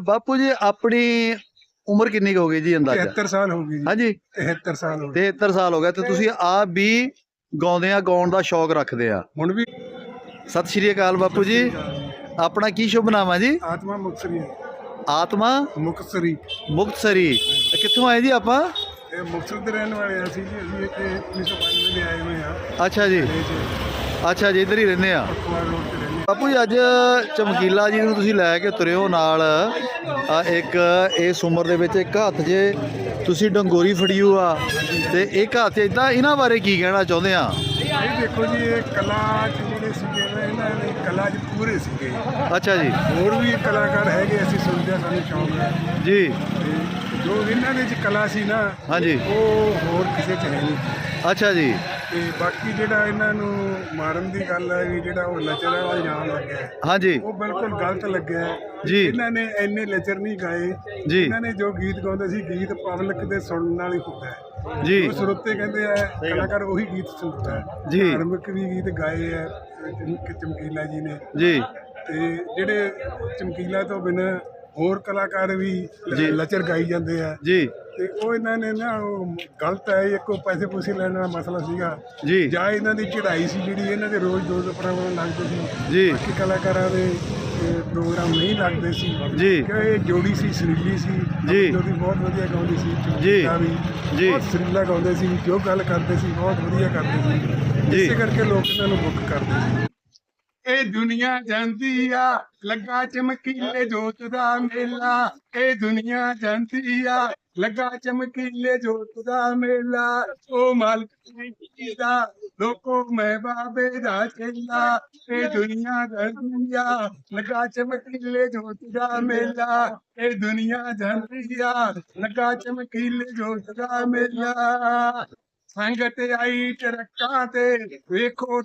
ਬਾਪੂ ਜੀ ਆਪਣੀ ਉਮਰ ਕਿੰਨੀ ਕੁ ਹੋ ਗਈ ਜੀ ਅੰਦਾਜ਼ਾ? 73 ਸਾਲ ਹੋ ਗਈ ਜੀ। ਹਾਂਜੀ। 73 ਸਾਲ ਹੋ ਗਏ। 73 ਸਾਲ ਹੋ ਗਏ ਤੇ ਤੁਸੀਂ ਆਪ ਵੀ ਗਾਉਂਦੇ ਆ ਗਾਉਣ ਦਾ ਸ਼ੌਕ ਰੱਖਦੇ ਆ। ਹੁਣ ਵੀ ਸਤਿ ਸ਼੍ਰੀ ਅਕਾਲ ਬਾਪੂ ਜੀ। ਆਪਣਾ ਕੀ ਸ਼ੁਭ ਨਾਮ ਹੈ ਜੀ? ਆਤਮਾ ਮੁਕਸਰੀ ਹੈ। ਆਤਮਾ ਮੁਕਸਰੀ ਮੁਕਤਸਰੀ। ਕਿੱਥੋਂ ਆਏ ਜੀ ਆਪਾਂ? ਇਹ ਮੁਕਤਸਰ ਦੇ ਰਹਿਣ ਵਾਲੇ ਆ ਅਸੀਂ ਜੀ। ਅਸੀਂ ਇੱਥੇ 1992 ਦੇ ਆਏ ਹੋਏ ਆ। ਅੱਛਾ ਜੀ। ਅੱਛਾ ਜੀ ਇੱਧਰ ਹੀ ਰਹਿੰਦੇ ਆ। ਪਕਵਾੜ ਰੋਡ ਤੇ ਰਹਿੰਦੇ ਬਾਪੂ ਜੀ ਅੱਜ ਚਮਕੀਲਾ ਜੀ ਨੂੰ ਤੁਸੀਂ ਲੈ ਕੇ ਤੁਰਿਓ ਨਾਲ। ਇੱਕ ਇਸ ਉਮਰ ਦੇ ਵਿੱਚ ਇੱਕ ਹੱਥ 'ਚ ਤੁਸੀਂ ਡੰਗੋਰੀ ਫੜੀਓ ਆ ਤੇ ਇੱਕ ਹੱਥ ਇਦਾਂ ਇਹਨਾਂ ਬਾਰੇ ਕੀ ਕਹਿਣਾ ਚਾਹੁੰਦੇ ਆ। ਇਹ ਦੇਖੋ ਜੀ ਇਹ ਕਲਾ ਜਿਹੜੇ ਸੀਗੇ ਇਹਨਾਂ ਦੇ ਕਲਾ ਚ ਪੂਰੇ ਸੀਗੇ। ਅੱਛਾ ਜੀ। ਹੋਰ ਵੀ ਕਲਾਕਾਰ ਹੈਗੇ ਅਸੀਂ ਸੁਣਦੇ ਹਾਂ, ਸਾਨੂੰ ਸ਼ੌਂਕ ਹੈ। ਜੀ। ਜੋ ਇਹਨਾਂ ਦੇ ਚ ਕਲਾ ਸੀ ਨਾ ਹਾਂਜੀ। ਉਹ ਹੋਰ ਕਿਸੇ ਚ ਹੈ ਨਹੀਂ। ਅੱਛਾ ਜੀ। ਤੇ ਬਾਕੀ ਜਿਹੜਾ ਇਹਨਾਂ ਨੂੰ ਮਾਰਨ ਦੀ ਗੱਲ ਹੈ ਵੀ ਜਿਹੜਾ ਉਹ ਨਚਣ ਵਾਲਾ ਇਨਾਮ ਲੱਗਿਆ ਹੈ, ਹਾਂਜੀ। ਉਹ ਬਿਲਕੁਲ ਗਲਤ ਲੱਗਿਆ ਹੈ। ਜੀ। ਇਹਨਾਂ ਨੇ ਇੰਨੇ ਲਚਰ ਨਹੀਂ ਗਾਏ। ਜੀ। ਇਹਨਾਂ ਨੇ ਜੋ ਗੀਤ ਗਾਉਂਦੇ ਸੀ ਗੀਤ ਪਬਲਿਕ ਦੇ ਸੁਣਨ ਨਾਲ ਹੀ ਹੁੰਦਾ ਹੈ। ਜੀ। ਉਹ ਸਰੋਤੇ ਕਹਿੰਦੇ ਆ ਕਲਾਕਾਰ ਉਹੀ ਗੀਤ ਸੁਣਦਾ ਹੈ। ਜੀ। ਧਾਰਮਿਕ ਵੀ ਗੀਤ ਗਾਏ ਆ ਚਮ- ਚਮਕੀਲਾ ਜੀ ਨੇ। ਜੀ। ਤੇ ਜਿਹੜੇ ਚਮਕੀਲਾ ਤੋਂ ਬਿਨਾਂ ਹੋਰ ਕਲਾਕਾਰ ਵੀ। ਲਚਰ ਗਾਈ ਜਾਂਦੇ ਆ। ਜੀ। ਤੇ ਉਹ ਇਹਨਾਂ ਨੇ ਨਾ ਉਹ ਗਲਤ ਹੈ ਇੱਕ ਉਹ ਪੈਸੇ ਪੂਸੇ ਲੈਣ ਦਾ ਮਸਲਾ ਸੀਗਾ। ਜੀ। ਜਾਂ ਇਹਨਾਂ ਦੀ ਚੜ੍ਹਾਈ ਸੀ ਜਿਹੜੀ ਇਹਨਾਂ ਦੇ ਰੋਜ਼ ਦੋ ਦੋ ਪ੍ਰੋਗਰਾਮ ਲੱਗਦੇ ਸੀ। ਜੀ। ਬਾਕੀ ਕਲਾਕਾਰਾਂ ਦੇ ਪ੍ਰੋਗਰਾਮ ਨਹੀਂ ਲੱਗਦੇ ਸੀ। ਜੀ। ਕਿ ਇਹ ਜੋੜੀ ਸੀ ਸੁਰੀਲੀ ਸੀ। ਜੀ। ਜੋੜੀ ਬਹੁਤ ਵਧੀਆ ਗਾਉਂਦੀ ਸੀ ਜੀ। ਜੀ। ਬਹੁਤ ਸੁਰੀਲਾ ਗਾਉਂਦੇ ਸੀ ਜੋ ਗੱਲ ਕਰਦੇ ਸੀ ਬਹੁਤ ਵਧੀਆ ਕਰਦੇ ਸੀ। ਇਸੇ ਕਰਕੇ ਲੋਕ ਇਹਨਾਂ ਨੂੰ ਬੁੱਕ ਕਰਦੇ ਸੀ। ਇਹ ਦੁਨੀਆ ਜਾਂਦੀ ਆ। ਲੱਗਾ ਚਮਕੀਲੇ ਜੋਤ ਦਾ ਮੇਲਾ। ਇਹ ਦੁਨੀਆ ਜਾਂਦੀ ਆ। ਲੱਗਾ ਚਮਕੀਲੇ ਜੋਤ ਦਾ ਮੇਲਾ। ਉਹ ਮਾਲਕ ਦਾ ਲੋਕੋ ਮੈਂ ਬਾਬੇ ਦਾ ਚੇਲਾ। ਇਹ ਦੁਨੀਆ ਜਾਂਦੀ ਆ। ਲੱਗਾ ਚਮਕੀਲੇ ਜੋਤ ਦਾ ਮੇਲਾ। ਇਹ ਦੁਨੀਆ ਜਾਂਦੀ ਆ। ਲੱਗਾ ਚਮਕੀਲੇ ਜੋਤ ਦਾ ਮੇਲਾ। ਸੰਗਤ ਆਈ ਟਰੱਕਾਂ ਤੇ। ਵੇਖੋ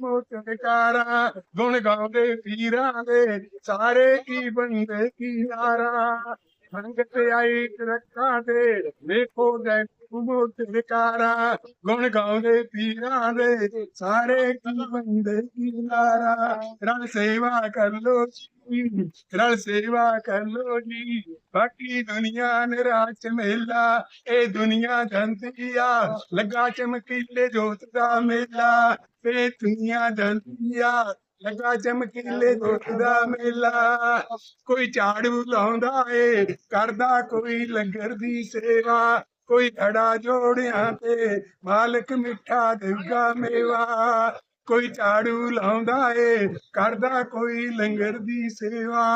ਮੋਟਰਕਾਰਾਂ ਗੁਣ ਗਾਉਂਦੇ ਪੀਰਾਂ ਦੇ ਸਾਰੇ ਕੀ ਬੰਦੇ ਕੀ ਨਾਰਾ। ਸੰਗਤ ਆਈ ਟਰੱਕਾਂ ਵੇਖੋ ਦੇ ਮੋਟਰਕਾਰਾਂ ਗੁਣ ਗਾਉਂਦੇ ਪੀਰਾਂ ਦੇ, ਸਾਰੇ ਕੀ ਬੰਦੇ ਕੀ ਨਾਰਾ ਰਣ ਸੇਵਾ ਕਰ ਲੋ ਜੀ, ਰਲ ਸੇਵਾ ਕਰ ਲੋ ਜੀ। ਬਾਕੀ ਦੁਨੀਆ ਨਿਰਾਚ ਮੇਲਾ, ਇਹ ਦੁਨੀਆ ਜਾਂਦੀ ਲੱਗਾ ਚਮਕੀਲੇ ਜੋਤ ਦਾ ਮੇਲਾ, ਇਹ ਦੁਨੀਆ ਜਾਂਦੀ ਲੱਗਾ ਚਮਕੀਲੇ ਜੋਤ ਦਾ ਮੇਲਾ। ਕੋਈ ਝਾੜੂ ਲਾਉਂਦਾ ਏ, ਕਰਦਾ ਕੋਈ ਲੰਗਰ ਦੀ ਸੇਵਾ। ਕੋਈ ਅੜਾ ਜੋੜਿਆਂ ਤੇ, ਮਾਲਕ ਮਿੱਠਾ ਦੇਊਗਾ ਮੇਵਾ। ਕੋਈ ਝਾੜੂ ਲਾਉਂਦਾ ਏ, ਕਰਦਾ ਕੋਈ ਲੰਗਰ ਦੀ ਸੇਵਾ।